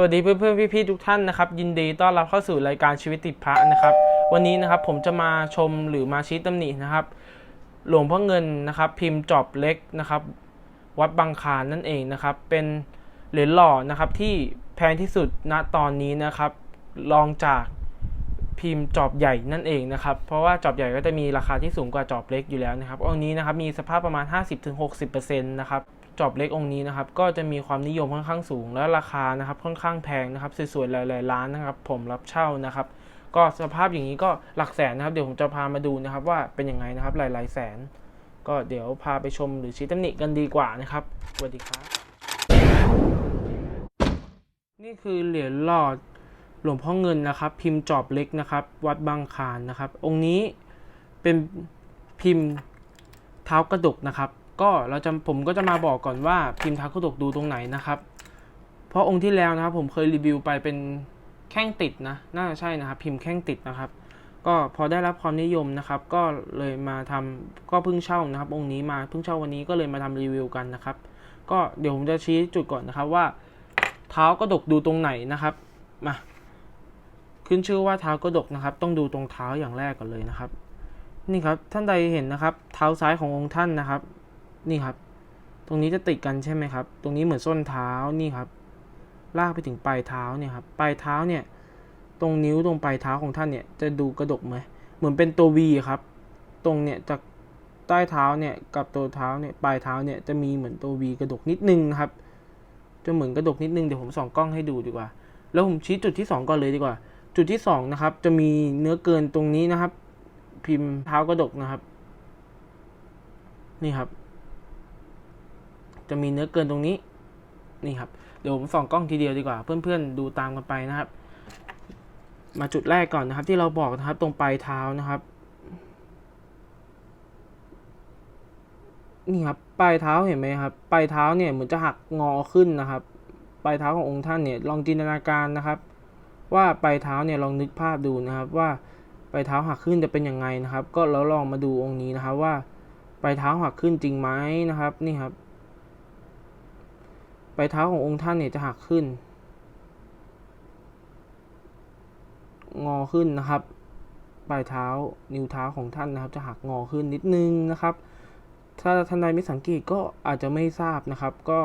สวัสดีเพื่อนเพื่อนพี่พี่ๆทุกท่านนะครับยินดีต้อนรับเข้าสู่รายการชีวิตติดพระนะครับ วันนี้นะครับผมจะมาชมหรือมาชี้ตำหนินะครับ หลวงพ่อเงินนะครับ พิมพ์จอบเล็กนะครับ วัดบางคานนั่นเองนะครับ เป็นเหรียญหล่อนะครับที่แพงที่สุดณตอนนี้นะครับรองจากพิมพ์จอบใหญ่นั่นเองนะครับ เพราะว่าจอบใหญ่ก็จะมีราคาที่สูงกว่าจอบเล็กอยู่แล้วนะครับองนี้นะครับมีสภาพประมาณ 50-60%นะครับ จอบเล็กองค์นี้นะครับก็จะมีความนิยมค่อนข้างสูง และราคานะครับค่อนข้างแพงนะครับสวยๆหลายๆล้านนะครับ ผมรับเช่านะครับ ก็สภาพอย่างนี้ก็หลักแสนนะครับ เดี๋ยวผมจะพามาดูนะครับ ว่าเป็นยังไงนะครับหลายๆแสน ก็เดี๋ยวพาไปชมหรือชี้ตำหนิกันดีกว่านะครับสวัสดีครับ นี่คือเหรียญหลอดหลวงพ่อเงินนะครับ พิมพ์จอบเล็กนะครับ วัดบางคานนะครับ องค์นี้เป็นพิมพ์เท้ากระดกนะครับ ก็เราจะผมก็จะมาบอกก่อนว่าพิมพ์เท้ากระดกดูตรงไหนนะครับ เพราะองค์ที่แล้วนะครับผมเคยรีวิวไปเป็นแข้งติดนะ น่าจะใช่นะครับ พิมพ์แข้งติดนะครับ ก็พอได้รับความนิยมนะครับ ก็เลยมาทำก็เพิ่งเช่านะครับ องค์นี้มาเพิ่งเช่าวันนี้ก็เลยมาทำรีวิวกันนะครับ ก็เดี๋ยวผมจะชี้จุดก่อนนะครับว่า เท้ากระดกดูตรงไหนนะครับมาขึ้นชื่อว่าเท้ากระดกนะครับ ต้องดูตรงเท้าอย่างแรกก่อนเลยนะครับ นี่ครับท่านใดเห็นนะครับ เท้าซ้ายขององค์ท่านนะครับ นี่ครับ ตรงนี้จะติดกันใช่ไหมครับ ตรงนี้เหมือนส้นเท้านี่ครับ ลากไปถึงปลายเท้าเนี่ยครับ ปลายเท้าเนี่ย ตรงนิ้วตรงปลายเท้าของท่านเนี่ย จะดูกระดกไหม เหมือนเป็นตัววีครับ ตรงเนี่ยจากใต้เท้าเนี่ยกับตัวเท้าเนี่ยปลายเท้าเนี่ยจะมีเหมือนตัววีกระดกนิดนึงครับ จะเหมือนกระดกนิดนึงเดี๋ยวผมส่องกล้องให้ดูดีกว่า แล้วผมชี้จุดที่สองก่อนเลยดีกว่า จุดที่สองนะครับจะมีเนื้อเกินตรงนี้นะครับ พิมพ์เท้ากระดกนะครับ นี่ครับ จะมีเนื้อเกินตรงนี้นี่ครับเดี๋ยวผมส่องกล้องทีเดียวดีกว่า เพื่อนๆดูตามกันไปนะครับ มาจุดแรกก่อนนะครับ ที่เราบอกนะครับตรงปลายเท้านะครับนี่ครับปลายเท้าเห็นไหมครับปลายเท้าเนี่ยเหมือนจะหักงอขึ้นนะครับ ปลายเท้าขององค์ท่านเนี่ยลองจินตนาการนะครับ ว่าปลายเท้าเนี่ยลองนึกภาพดูนะครับ ว่าปลายเท้าหักขึ้นจะเป็นยังไงนะครับ ก็แล้วลองมาดูองค์นี้นะครับว่าปลายเท้าหักขึ้นจริงไหมนะครับ นี่ครับ ปลายเท้าขององค์ท่านเนี่ยจะหักขึ้น งอขึ้นนะครับ ปลายเท้านิ้วเท้าของท่านนะครับ จะหักงอขึ้นนิดนึงนะครับ ถ้าท่านใดไม่สังเกตก็อาจจะไม่ทราบนะครับ ก็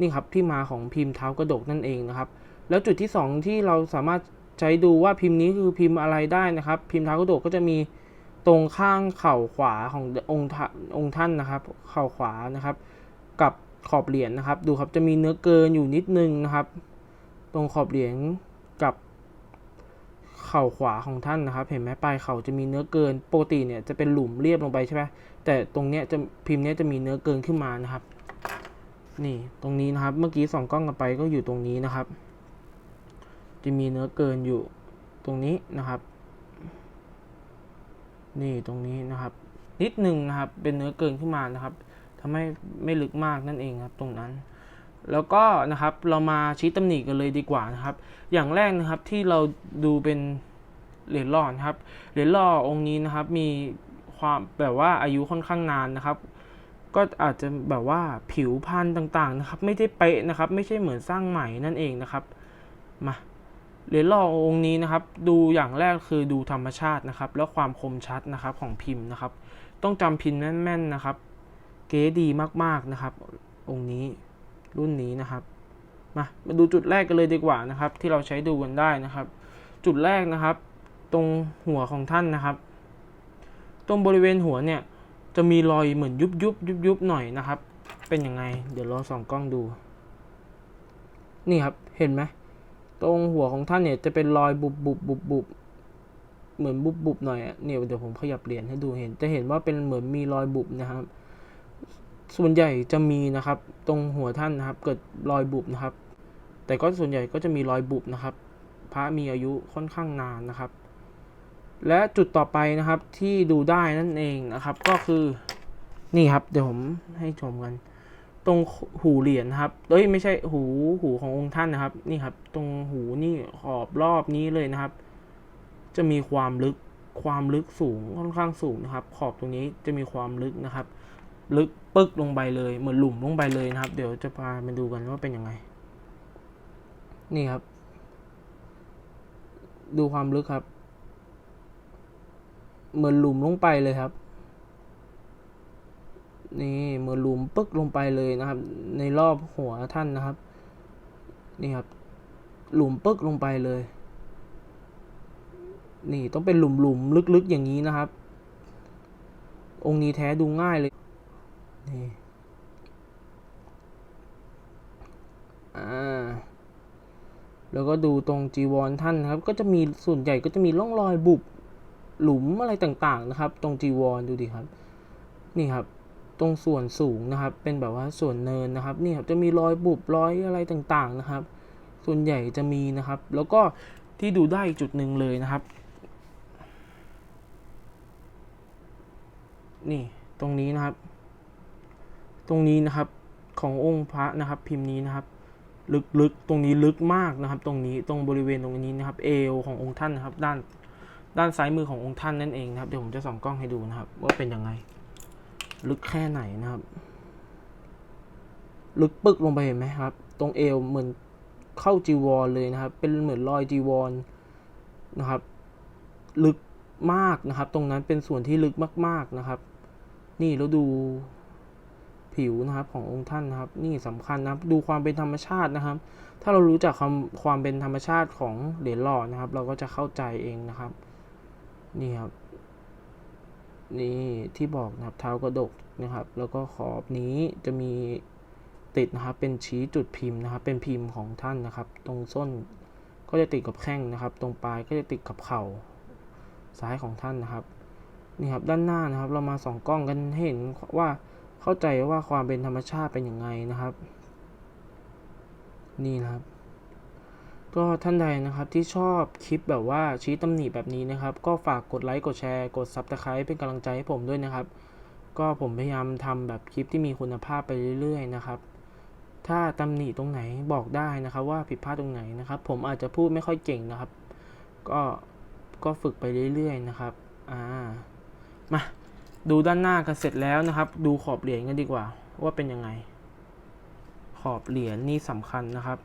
นี่ครับที่มาของพิมพ์เท้ากระดกนั่นเองนะครับ แล้วจุดที่สองที่เราสามารถใช้ดูว่าพิมพ์นี้คือพิมพ์อะไรได้นะครับ พิมพ์เท้ากระดกก็จะมีตรงข้างเข่าขวาขององค์ท่าองค์ท่านนะครับ เข่าขวานะครับ กับ ขอบเหรียญนะครับ ดูครับจะมีเนื้อเกินอยู่นิดนึงนะครับ ตรงขอบเหรียญกับเข่าขวาของท่านนะครับ เห็นไหมปลายเข่าจะมีเนื้อเกินปกติเนี่ยจะเป็นหลุมเรียบลงไปใช่ไหมแต่ตรงเนี้ยจะพิมพ์เนี้ยจะมีเนื้อเกินขึ้นมานะครับ นี่ตรงนี้นะครับเมื่อกี้ส่องกล้องกันไปก็อยู่ตรงนี้นะครับ จะมีเนื้อเกินอยู่ตรงนี้นะครับ นี่ตรงนี้นะครับ นิดหนึ่งนะครับ เป็นเนื้อเกินขึ้นมานะครับ ทำให้ไม่ลึกมากนั่นเองครับตรงนั้น แล้วก็นะครับเรามาชี้ตำหนิกันเลยดีกว่านะครับ อย่างแรกนะครับที่เราดูเป็นเหรียญหล่อนครับเหรียญหล่อองค์นี้นะครับมีความแบบว่าอายุค่อนข้างนานนะครับ ก็อาจจะแบบว่าผิวพรรณต่างๆนะครับ ไม่ได้เป๊ะนะครับ ไม่ใช่เหมือนสร้างใหม่นั่นเองนะครับมาเหรียญหล่อองค์นี้นะครับ ดูอย่างแรกคือดูธรรมชาตินะครับ แล้วความคมชัดนะครับของพิมพ์นะครับ ต้องจำพิมพ์แม่นๆนะครับ เก๋ดีมากๆนะครับ องค์นี้รุ่นนี้นะครับมามาดูจุดแรกกันเลยดีกว่านะครับ ที่เราใช้ดูกันได้นะครับ จุดแรกนะครับ ตรงหัวของท่านนะครับ ตรงบริเวณหัวเนี่ยจะมีรอยเหมือนยุบยุบยุบยุบหน่อยนะครับ เป็นยังไง เดี๋ยวเราส่องกล้องดู นี่ครับเห็นไหมตรงหัวของท่านเนี่ยจะเป็นรอยบุบบุบบุบบุบเหมือนบุบบุบหน่อยอะเนี่ยเดี๋ยวผมขยับเหรียญให้ดูเห็น จะเห็นว่าเป็นเหมือนมีรอยบุบนะครับ ส่วนใหญ่จะมีนะครับ ตรงหัวท่านนะครับ เกิดรอยบุบนะครับ แต่ก็ส่วนใหญ่ก็จะมีรอยบุบนะครับ พระมีอายุค่อนข้างนานนะครับ และจุดต่อไปนะครับที่ดูได้นั่นเองนะครับ ก็คือนี่ครับ เดี๋ยวผมให้ชมกัน ตรงหูเหรียญครับเอ้ยไม่ใช่หูหูขององค์ท่านนะครับ นี่ครับ ตรงหูนี่ขอบรอบนี้เลยนะครับ จะมีความลึกความลึกสูงค่อนข้างสูงนะครับ ขอบตรงนี้จะมีความลึกนะครับ ลึกปึ๊กลงไปเลย เหมือนหลุมลงไปเลยนะครับ เดี๋ยวจะพาไปดูกันว่าเป็นยังไง นี่ครับ ดูความลึกครับ เหมือนหลุมลงไปเลยครับ นี่เหมือนหลุมปึ๊กลงไปเลยนะครับ ในรอบหัวท่านนะครับ นี่ครับ หลุมปึ๊กลงไปเลย นี่ต้องเป็นหลุมหลุมลึกๆอย่างนี้นะครับ องค์นี้แท้ดูง่ายเลย นี่อ่าแล้วก็ดูตรงจีวรท่านนะครับ ก็จะมีส่วนใหญ่ก็จะมีร่องรอยบุบหลุมอะไรต่างๆนะครับ ตรงจีวรดูดิครับ นี่ครับ ตรงส่วนสูงนะครับ เป็นแบบว่าส่วนเนินนะครับ นี่ครับจะมีรอยบุบรอยอะไรต่างๆนะครับ ส่วนใหญ่จะมีนะครับ แล้วก็ที่ดูได้อีกจุดหนึ่งเลยนะครับ นี่ตรงนี้นะครับ รงนี้นะครับขององค์พระนะครับ พิมพ์นี้นะครับ ลึกๆตรงนี้ลึกมากนะครับ ตรงนี้ตรงบริเวณตรงนี้นะครับ เอวขององค์ท่านนะครับ ด้านด้านซ้ายมือขององค์ท่านนั่นเองนะครับเดี๋ยวผมจะส่องกล้องให้ดูนะครับ ว่าเป็นยังไง ลึกแค่ไหนนะครับ ลึกปึกลงไปเห็นไหมครับ ตรงเอวเหมือนเข้าจีวรเลยนะครับ เป็นเหมือนรอยจีวรนะครับ ลึกมากนะครับ ตรงนั้นเป็นส่วนที่ลึกมาก ๆนะครับ นี่แล้วดู ผิวนะครับขององค์ท่านนะครับ นี่สำคัญนะครับดูความเป็นธรรมชาตินะครับ ถ้าเรารู้จักความความเป็นธรรมชาติของเหรียญหล่อนะครับ เราก็จะเข้าใจเองนะครับ นี่ครับ นี่ที่บอกนะครับเท้ากระดกนะครับ แล้วก็ขอบนี้จะมีติดนะครับ เป็นชี้จุดพิมพ์นะครับ เป็นพิมพ์ของท่านนะครับ ตรงส้นก็จะติดกับแข้งนะครับ ตรงปลายก็จะติดกับเข่าซ้ายของท่านนะครับนี่ครับด้านหน้านะครับ เรามาส่องกล้องกันให้เห็นว่า เข้าใจว่าความเป็นธรรมชาติเป็นยังไงนะครับ นี่นะครับ ก็ท่านใดนะครับที่ชอบคลิปแบบว่าชี้ตำหนิแบบนี้นะครับ ก็ฝากกดไลค์กดแชร์กด Subscribe เป็นกำลังใจให้ผมด้วยนะครับ ก็ผมพยายามทำแบบคลิปที่มีคุณภาพไปเรื่อย ๆ นะครับ ถ้าตำหนิตรงไหนบอกได้นะครับ ว่าผิดพลาดตรงไหนนะครับ ผมอาจจะพูดไม่ค่อยเก่งนะครับ ก็ก็ฝึกไปเรื่อย ๆ นะครับ อ่า มา ดูด้านหน้ากันเสร็จแล้วนะครับ ดูขอบเหรียญกันดีกว่า ว่าเป็นยังไง ขอบเหรียญนี่สำคัญนะครับ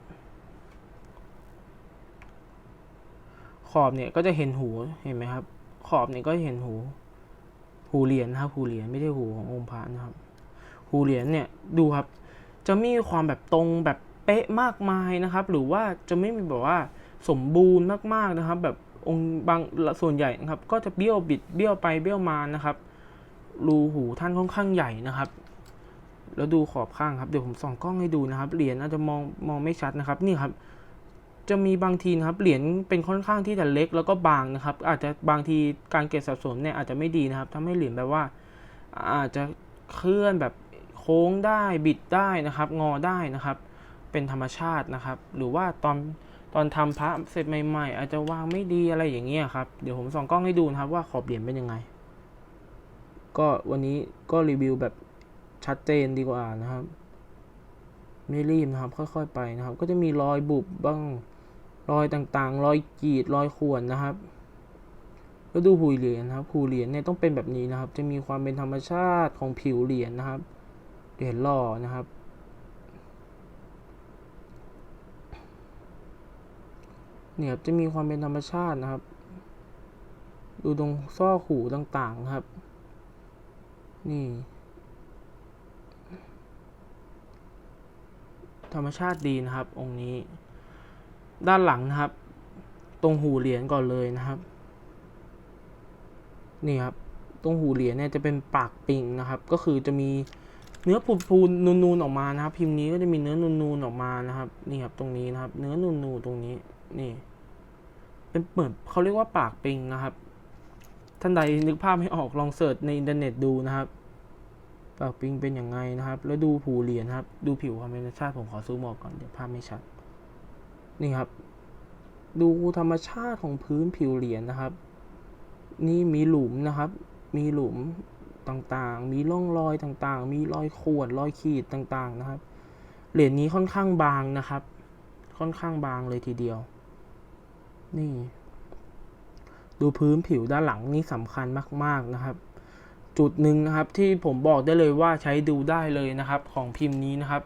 ขอบเนี่ยก็จะเห็นหูเห็นไหมครับ ขอบเนี่ยก็จะเห็นหู หูเหรียญนะครับ หูเหรียญไม่ใช่หูขององค์พระนะครับ หูเหรียญเนี่ยดูครับ จะม่มีความแบบตรงแบบเป๊ะมากมายนะครับ หรือว่าจะไม่มีแบบว่าสมบูรณ์มากๆนะครับ แบบองค์บางส่วนใหญ่นะครับ ก็จะเบี้ยวบิดเบี้ยวไปเบี้ยวมานะครับ รูหูท่านค่อนข้างใหญ่นะครับ แล้วดูขอบข้างครับ เดี๋ยวผมส่องกล้องให้ดูนะครับ เหรียญอาจจะมองมองไม่ชัดนะครับ นี่ครับ จะมีบางทีนะครับเหรียญเป็นค่อนข้างที่จะเล็กแล้วก็บางนะครับ อาจจะบางทีการเก็บสะสมเนี่ยอาจจะไม่ดีนะครับทำให้เหรียญแบบว่า อาจจะเคลื่อนแบบโค้งได้บิดได้นะครับ งอได้นะครับ เป็นธรรมชาตินะครับ หรือว่าตอนตอนทำพระเสร็จใหม่ ๆ อาจจะวางไม่ดีอะไรอย่างเงี้ยครับ เดี๋ยวผมส่องกล้องให้ดูนะครับว่าขอบเหรียญเป็นยังไง ก็วันนี้ก็รีวิวแบบชัดเจนดีกว่านะครับ ไม่รีบนะครับ ค่อย ๆ ไปนะครับ ก็จะมีรอยบุบบ้างรอยต่างๆ รอยกรีดรอยข่วนนะครับแล้วดูหูเหรียญนะครับหูเหรียญเนี่ยต้องเป็นแบบนี้นะครับ จะมีความเป็นธรรมชาติของผิวเหรียญนะครับเหรียญหล่อนะครับ เนี่ยจะมีความเป็นธรรมชาตินะครับ ดูตรงซอกหูต่างๆนะครับ นี่ ธรรมชาติดีนะครับ องค์นี้ ด้านหลังนะครับ ตรงหูเหรียญก่อนเลยนะครับ นี่ครับ ตรงหูเหรียญเนี่ยจะเป็นปากปิงนะครับ ก็คือจะมีเนื้อพูนๆนูนๆออกมานะครับ พิมพ์นี้ก็จะมีเนื้อนูนๆออกมานะครับ นี่ครับ ตรงนี้นะครับ เนื้อนูนๆตรงนี้ นี่ เป็นเหมือนเขาเรียกว่าปากปิงนะครับ ท่านใดนึกภาพไม่ออกลองเสิร์ชในอินเทอร์เน็ตดูนะครับปากปิงเป็นอย่างไงนะครับ แล้วดูผูเหรียญครับ ดูผิวความเป็นธรรมชาติผมขอซูมออกก่อนเดี๋ยวภาพไม่ชัด นี่ครับ ดูธรรมชาติของพื้นผิวเหรียญนะครับ นี่มีหลุมนะครับ มีหลุมต่างๆ มีร่องรอยต่างๆ มีรอยขวนรอยขีดต่างๆนะครับ เหรียญนี้ค่อนข้างบางนะครับ ค่อนข้างบางเลยทีเดียว นี่ ดูพื้นผิวด้านหลังนี่สำคัญมาก ๆนะครับ จุดหนึ่งนะครับที่ผมบอกได้เลยว่าใช้ดูได้เลยนะครับ ของพิมพ์นี้นะครับ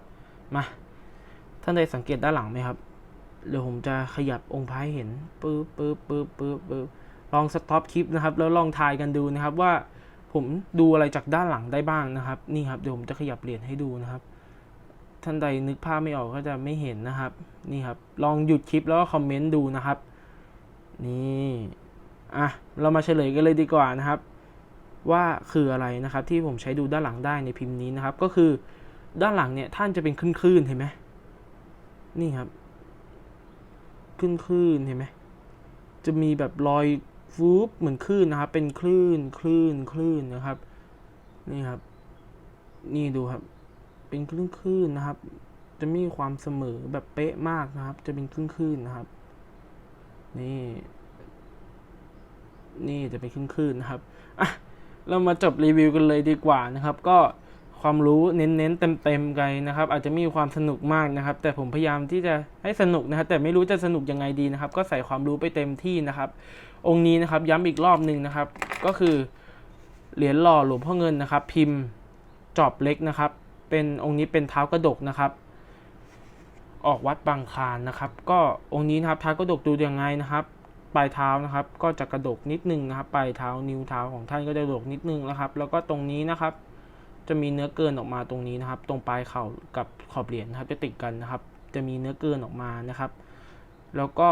มาท่านใดสังเกตด้านหลังไหมครับเดี๋ยวผมจะขยับองค์พระให้เห็นปึ๊บปึ๊บปึ๊บปึ๊บปึ๊บลองสต็อปคลิปนะครับ แล้วลองทายกันดูนะครับว่าผมดูอะไรจากด้านหลังได้บ้างนะครับ นี่ครับเดี๋ยวผมจะขยับเหรียญให้ดูนะครับ ท่านใดนึกภาพไม่ออกก็จะไม่เห็นนะครับ นี่ครับ ลองหยุดคลิปแล้วก็คอมเมนต์ดูนะครับ นี่ อะเรามาเฉลยกันเลยดีกว่านะครับ ว่าคืออะไรนะครับที่ผมใช้ดูด้านหลังได้ในพิมพ์นี้นะครับ ก็คือด้านหลังเนี่ยท่านจะเป็นคลื่นๆเห็นไหมนี่ครับคลื่นๆเห็นไหมจะมีแบบรอยฟูบเหมือนคลื่นนะครับ เป็นคลื่นคลื่นคลื่นนะครับ นี่ครับ นี่ดูครับ เป็นคลื่นคลื่นๆนะครับ จะมีความเสมอแบบเป๊ะมากนะครับ จะเป็นคลื่นคลื่นๆนะครับ นี่ นี่จะเป็นคลื่นคืนๆนะครับอะเรามาจบรีวิวกันเลยดีกว่านะครับ ก็ความรู้เน้นๆเต็มๆกันนะครับ อาจจะไม่มีความสนุกมากนะครับ แต่ผมพยายามที่จะให้สนุกนะครับ แต่ไม่รู้จะสนุกยังไงดีนะครับ ก็ใส่ความรู้ไปเต็มที่นะครับ องค์นี้นะครับย้ำอีกรอบหนึ่งนะครับ ก็คือเหรียญหล่อหลวงพ่อเงินนะครับ พิมพ์จอบเล็กนะครับ เป็นองค์นี้เป็นเท้ากระดกนะครับ ออกวัดบางคลานนะครับ ก็องค์นี้นะครับเท้ากระดกดูยังไงนะครับ ปลายเท้านะครับ ก็จะกระดกนิดนึงนะครับ ปลายเท้านิ้วเท้าของท่านก็จะกระดกนิดนึงนะครับ แล้วก็ตรงนี้นะครับ จะมีเนื้อเกินออกมาตรงนี้นะครับ ตรงปลายเข่ากับขอบเหรียญนะครับ จะติดกันนะครับ จะมีเนื้อเกินออกมานะครับ แล้วก็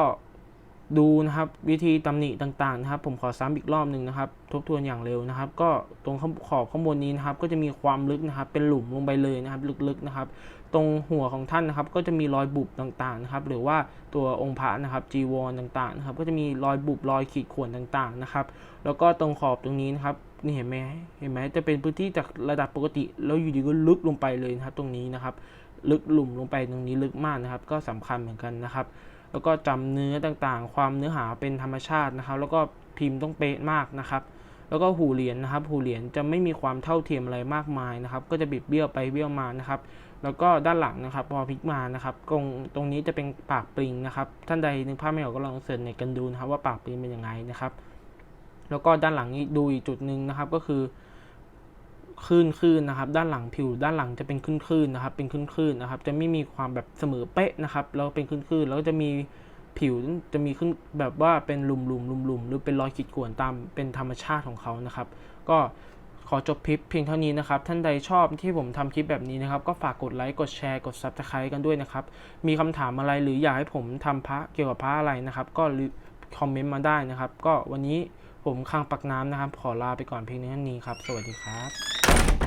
ดูนะครับวิธีตำหนิต่างๆนะครับ ผมขอซ้ำอีกรอบหนึ่งนะครับ ทบทวนอย่างเร็วนะครับ ก็ตรงขอบข้างบนนี้นะครับ ก็จะมีความลึกนะครับ เป็นหลุมลงไปเลยนะครับ ลึกๆนะครับ ตรงหัวของท่านนะครับ ก็จะมีรอยบุบต่างๆนะครับ หรือว่าตัวองค์พระนะครับจีวรต่างๆนะครับ ก็จะมีรอยบุบรอยขีดข่วนต่างๆนะครับ แล้วก็ตรงขอบตรงนี้นะครับนี่เห็นไหมเห็นไหมจะเป็นพื้นที่จากระดับปกติ แล้วอยู่ดีก็ลึกลงไปเลยนะครับ ตรงนี้นะครับ ลึกหลุมลงไปตรงนี้ลึกมากนะครับ ก็สำคัญเหมือนกันนะครับ แล้วก็จำเนื้อต่างๆ ความเนื้อหาเป็นธรรมชาตินะครับ แล้วก็พิมพ์ต้องเป๊ะมากนะครับ แล้วก็หูเหรียญนะครับ หูเหรียญจะไม่มีความเท่าเทียมอะไรมากมายนะครับ ก็จะบิดเบี้ยวไปเบี้ยวมานะครับ แล้วก็ด้านหลังนะครับ พอพลิกมานะครับ ตรงตรงนี้จะเป็นปากปริงนะครับ ท่านใดนึกภาพไม่ออกก็ลองเสิร์ชในกันดูนะครับ ว่าปากปริงเป็นยังไงนะครับ แล้วก็ด้านหลังนี้ดูอีกจุดหนึ่งนะครับ ก็คือ คลื่นคลื่นนะครับ ด้านหลังผิวด้านหลังจะเป็นคลื่นคลื่นนะครับ เป็นคลื่นคลื่นนะครับ จะไม่มีความแบบเสมอเป๊ะนะครับ แล้วเป็นคลื่นคลื่นแล้วก็จะมีผิวจะมีขึ้นแบบว่าเป็นหลุมหลุมหลุมหลุมหรือเป็นรอยขีดข่วนตามเป็นธรรมชาติของเขานะครับ ก็ขอจบคลิปเพียงเท่านี้นะครับ ท่านใดชอบที่ผมทำคลิปแบบนี้นะครับ ก็ฝากกดไลค์ กดแชร์ กด subscribe กันด้วยนะครับ มีคำถามอะไรหรืออยากให้ผมทำพระเกี่ยวกับพระอะไรนะครับ ก็คอมเมนต์มาได้นะครับ ก็วันนี้ ผมข้างปักน้ำนะครับ ขอลาไปก่อนเพียงเท่านี้ครับ สวัสดีครับ